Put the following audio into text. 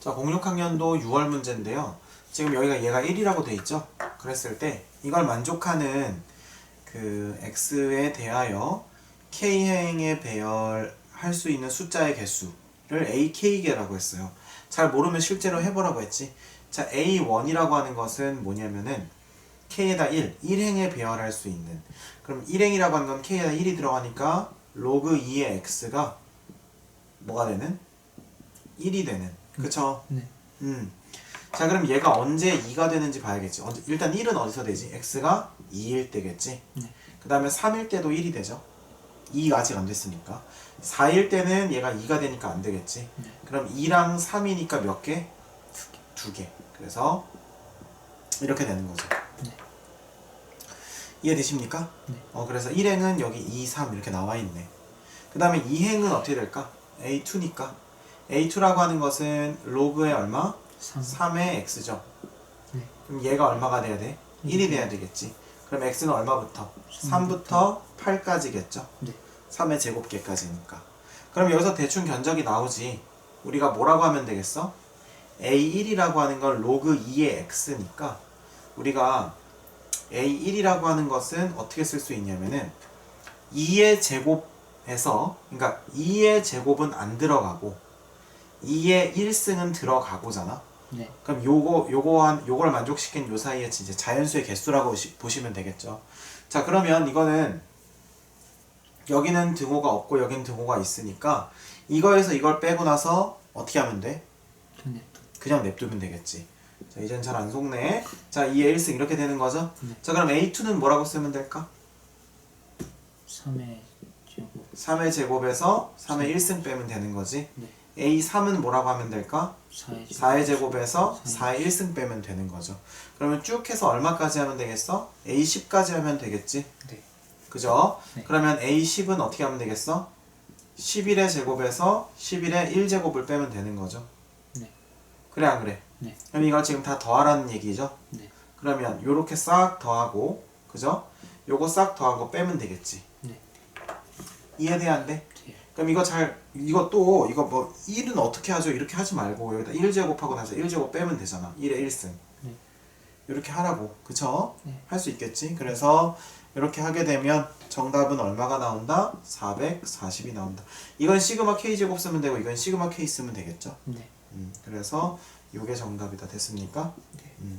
자, 06학년도 6월 문제인데요. 지금 여기가 얘가 1이라고 돼 있죠? 그랬을 때 이걸 만족하는 그 x에 대하여 k행에 배열할 수 있는 숫자의 개수를 ak개라고 했어요. 잘 모르면 실제로 해보라고 했지. 자, a1이라고 하는 것은 뭐냐면은 k에다 1, 1행에 배열할 수 있는 그럼 1행이라고 하는 건 k에다 1이 들어가니까 로그 2의 x가 뭐가 되는? 1이 되는 그쵸? 네. 음. 자 그럼 얘가 언제 2가 되는지 봐야겠지 언제, 일단 1은 어디서 되지? x가 2일 때겠지 네. 그 다음에 3일 때도 1이 되죠 2가 아직 안 됐으니까 4일 때는 얘가 2가 되니까 안 되겠지 네. 그럼 2랑 3이니까 몇 개? 두 개. 그래서 이렇게 되는 거죠. 네. 이해되십니까? 네. 어 그래서 1행은 여기 2, 3 이렇게 나와 있네. 그 다음에 2행은 어떻게 될까? A2니까 A2라고 하는 것은 로그의 얼마? 3. 3의 x죠. 네. 그럼 얘가 얼마가 돼야 돼? 1이 돼야 되겠지. 그럼 x는 얼마부터? 3부터 8까지겠죠. 네. 3의 제곱계까지니까. 그럼 여기서 대충 견적이 나오지. 우리가 뭐라고 하면 되겠어? A1이라고 하는 건 로그 2의 x니까 우리가 A1이라고 하는 것은 어떻게 쓸 수 있냐면은 2의 제곱에서 그러니까 2의 제곱은 안 들어가고 2의 1승은 들어가고잖아. 네. 그럼 요거 요거 한 요걸 만족시킨 요 사이에 이제 자연수의 개수라고 시- 보시면 되겠죠. 자 그러면 이거는 여기는 등호가 없고 여기는 등호가 있으니까 이거에서 이걸 빼고 나서 어떻게 하면 돼? 네. 그냥 냅두면 되겠지. 자 이젠 잘 안 속네. 자 2의 1승 이렇게 되는 거죠. 네. 자 그럼 A2는 뭐라고 쓰면 될까? 3의 제곱 3의 제곱에서 3의 1승 빼면 되는 거지. 네. A3은 뭐라고 하면 될까? 4의 제곱 4의 제곱에서 4의 4의 1승 빼면 되는 거죠. 그러면 쭉 해서 얼마까지 하면 되겠어? A10까지 하면 되겠지? 네. 그죠? 네. 그러면 A10은 어떻게 하면 되겠어? 11의 제곱에서 11의 1제곱을 빼면 되는 거죠. 네. 그래 안 그래? 네. 그럼 이걸 지금 다 더하라는 얘기죠? 네. 그러면 요렇게 싹 더하고 그죠? 요거 싹거 빼면 되겠지. 네. 이해돼 안 돼? 네. 그럼 이거 잘 이거 또 이거 뭐 1은 어떻게 하죠? 이렇게 하지 말고 여기다 1 제곱하고 나서 1 제곱 빼면 되잖아. 1의 1승. 네. 이렇게 하라고. 그쵸? 네. 할 수 있겠지? 그래서 이렇게 하게 되면 정답은 얼마가 나온다? 440이 나온다. 이건 시그마 K제곱 쓰면 되고 이건 시그마 K 쓰면 되겠죠? 네. 음, 그래서 이게 정답이다. 됐습니까? 네. 음.